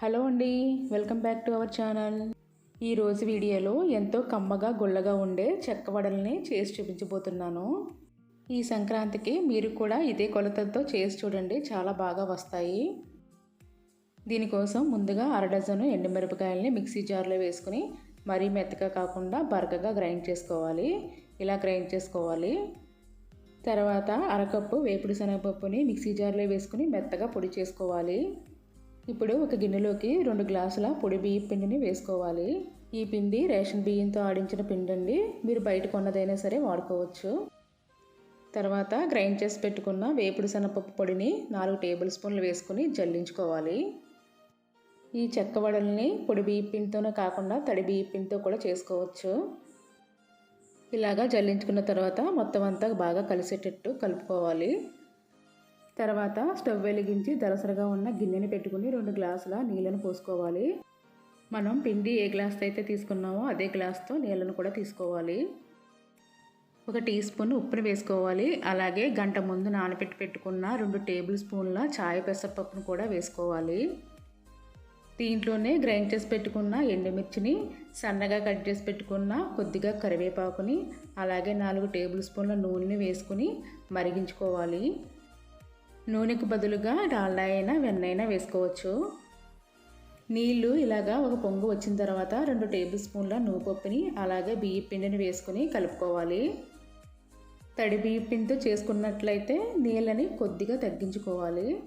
Hello అండి welcome back to our channel. ఈరోజు వీడియోలో ఎంతో కమ్మగా గుల్లగా ఉండే చెక్క వడల్ని చేసి చూపించబోతున్నాను. ఈ సంక్రాంతికి మీరు కూడా ఇదే కొలతలతో చేసి చూడండి చాలా బాగా వస్తాయి. దీనికోసం ముందుగా అర డజను ఎండుమిరపకాయలని మిక్సీ జార్లో వేసుకుని మరీ మెత్తగా కాకుండా బరకగా గ్రైండ్ చేసుకోవాలి. ఇలా గ్రైండ్ చేసుకోవాలి. తర్వాత అరకప్పు వేపుడు శనగపప్పుని మిక్సీ జార్లో వేసుకుని మెత్తగా పొడి చేసుకోవాలి. ఇప్పుడు ఒక గిన్నెలోకి రెండు గ్లాసుల పొడి బియ్య పిండిని వేసుకోవాలి. ఈ పిండి రేషన్ బియ్యంతో ఆడించిన పిండి అండి మీరు బయట కొన్నదైనా సరే వాడుకోవచ్చు. తర్వాత గ్రైండ్ చేసి పెట్టుకున్న వేపుడు శనగపప్పు పొడిని నాలుగు టేబుల్ స్పూన్లు వేసుకుని జల్లించుకోవాలి. ఈ చెక్క వడల్ని పొడి బియ్య పిండితోనే కాకుండా తడి బియ్య పిండితో కూడా చేసుకోవచ్చు. ఇలాగా జల్లించుకున్న తర్వాత మొత్తం అంతా బాగా కలిసేటట్టు కలుపుకోవాలి. తర్వాత స్టవ్ వెలిగించి దలసరగా ఉన్న గిన్నెని పెట్టుకుని రెండు గ్లాసుల నీళ్ళను పోసుకోవాలి. మనం పిండి ఏ గ్లాస్తో అయితే తీసుకున్నామో అదే గ్లాస్తో నీళ్ళను కూడా తీసుకోవాలి. ఒక టీ స్పూన్ ఉప్పుని వేసుకోవాలి. అలాగే గంట ముందు నానబెట్టి పెట్టుకున్న రెండు టేబుల్ స్పూన్ల చాయ్ పెసరపప్పును కూడా వేసుకోవాలి. దీంట్లోనే గ్రైండ్ చేసి పెట్టుకున్న ఎండుమిర్చిని సన్నగా కట్ చేసి పెట్టుకున్న కొద్దిగా కరివేపాకుని అలాగే నాలుగు టేబుల్ స్పూన్ల నూనెని వేసుకుని మరిగించుకోవాలి. నూనెకు బదులుగా డాల్డా అయినా వెన్నైనా వేసుకోవచ్చు. నీళ్ళు ఇలాగా ఒక పొంగు వచ్చిన తర్వాత రెండు టేబుల్ స్పూన్ల నువ్వుపప్పుని అలాగే బియ్య పిండిని వేసుకుని కలుపుకోవాలి. తడి బియ్య పిండితో చేసుకున్నట్లయితే నీళ్ళని కొద్దిగా తగ్గించుకోవాలి.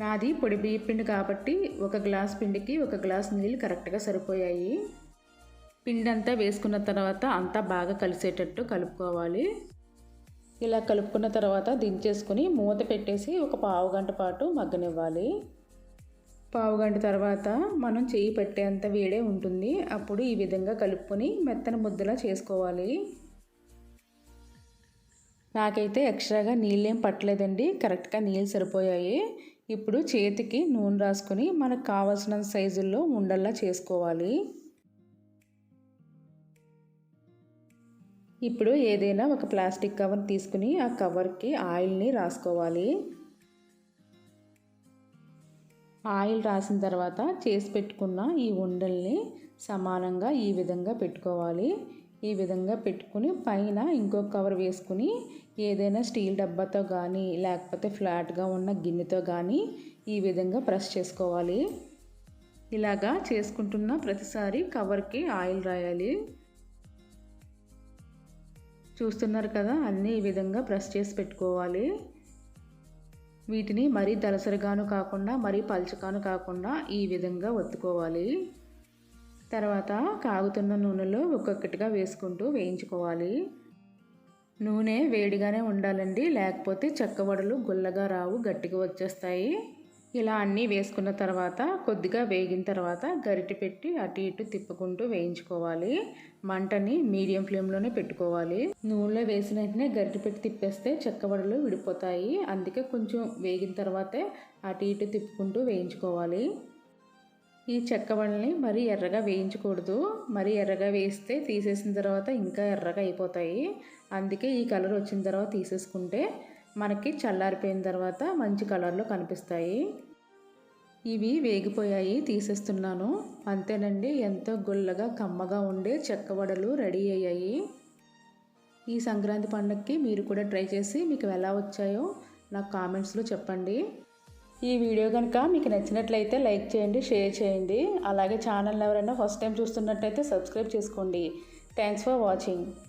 నాది పొడి బియ్య పిండి కాబట్టి ఒక గ్లాస్ పిండికి ఒక గ్లాస్ నీళ్ళు కరెక్ట్గా సరిపోయాయి. పిండి అంతా వేసుకున్న తర్వాత అంతా బాగా కలిసేటట్టు కలుపుకోవాలి. ఇలా కలుపుకున్న తర్వాత దించేసుకుని మూత పెట్టేసి ఒక పావు గంట పాటు మగ్గనివ్వాలి. పావు గంట తర్వాత మనం చేయి పెట్టేంత వేడే ఉంటుంది. అప్పుడు ఈ విధంగా కలుపుకొని మెత్తని ముద్దలా చేసుకోవాలి. నాకైతే ఎక్స్ట్రాగా నీళ్ళేం పట్టలేదండి. కరెక్ట్గా నీళ్ళు సరిపోయాయి. ఇప్పుడు చేతికి నూనె రాసుకొని మనకు కావాల్సిన సైజుల్లో ఉండల్లా చేసుకోవాలి. ఇప్పుడు ఏదైనా ఒక ప్లాస్టిక్ కవర్ తీసుకుని ఆ కవర్కి ఆయిల్ని రాసుకోవాలి. ఆయిల్ రాసిన తర్వాత చేసి పెట్టుకున్న ఈ ఉండల్ని సమానంగా ఈ విధంగా పెట్టుకోవాలి. ఈ విధంగా పెట్టుకుని పైన ఇంకొక కవర్ వేసుకుని ఏదైనా స్టీల్ డబ్బాతో కానీ లేకపోతే ఫ్లాట్గా ఉన్న గిన్నెతో కానీ ఈ విధంగా ప్రెస్ చేసుకోవాలి. ఇలాగా చేసుకుంటున్న ప్రతిసారి కవర్కి ఆయిల్ రాయాలి. చూస్తున్నారు కదా అన్నీ ఈ విధంగా ప్రెస్ చేసి పెట్టుకోవాలి. వీటిని మరీ దలసరిగాను కాకుండా మరీ పలుచగాను కాకుండా ఈ విధంగా ఒత్తుకోవాలి. తర్వాత కాగుతున్న నూనెలో ఒక్కొక్కటిగా వేసుకుంటూ వేయించుకోవాలి. నూనె వేడిగానే ఉండాలండి లేకపోతే చెక్కవడలు గుల్లగా రావు గట్టిగా వచ్చేస్తాయి. ఇలా అన్నీ వేసుకున్న తర్వాత కొద్దిగా వేగిన తర్వాత గరిటె పెట్టి అటు ఇటు తిప్పుకుంటూ వేయించుకోవాలి. మంటని మీడియం ఫ్లేమ్లోనే పెట్టుకోవాలి. నూనెలో వేసిన వెంటనే గరిటె పెట్టి తిప్పేస్తే చెక్కబడలు విడిపోతాయి. అందుకే కొంచెం వేగిన తర్వాతే అటు ఇటు తిప్పుకుంటూ వేయించుకోవాలి. ఈ చెక్కబడల్ని మరీ ఎర్రగా వేయించకూడదు. మరీ ఎర్రగా వేస్తే తీసేసిన తర్వాత ఇంకా ఎర్రగా అయిపోతాయి. అందుకే ఈ కలర్ వచ్చిన తర్వాత తీసేసుకుంటే మనకి చల్లారిపోయిన తర్వాత మంచి కలర్లో కనిపిస్తాయి. ఇవి వేగిపోయాయి తీసేస్తున్నాను. అంతేనండి ఎంతో గుల్లగా కమ్మగా ఉండే చెక్కవడలు రెడీ అయ్యాయి. ఈ సంక్రాంతి పండుగకి మీరు కూడా ట్రై చేసి మీకు ఎలా వచ్చాయో నాకు కామెంట్స్లో చెప్పండి. ఈ వీడియో కనుక మీకు నచ్చినట్లయితే లైక్ చేయండి షేర్ చేయండి. అలాగే ఛానల్ ఎవరైనా ఫస్ట్ టైం చూస్తున్నట్టయితే సబ్స్క్రైబ్ చేసుకోండి. Thanks for watching.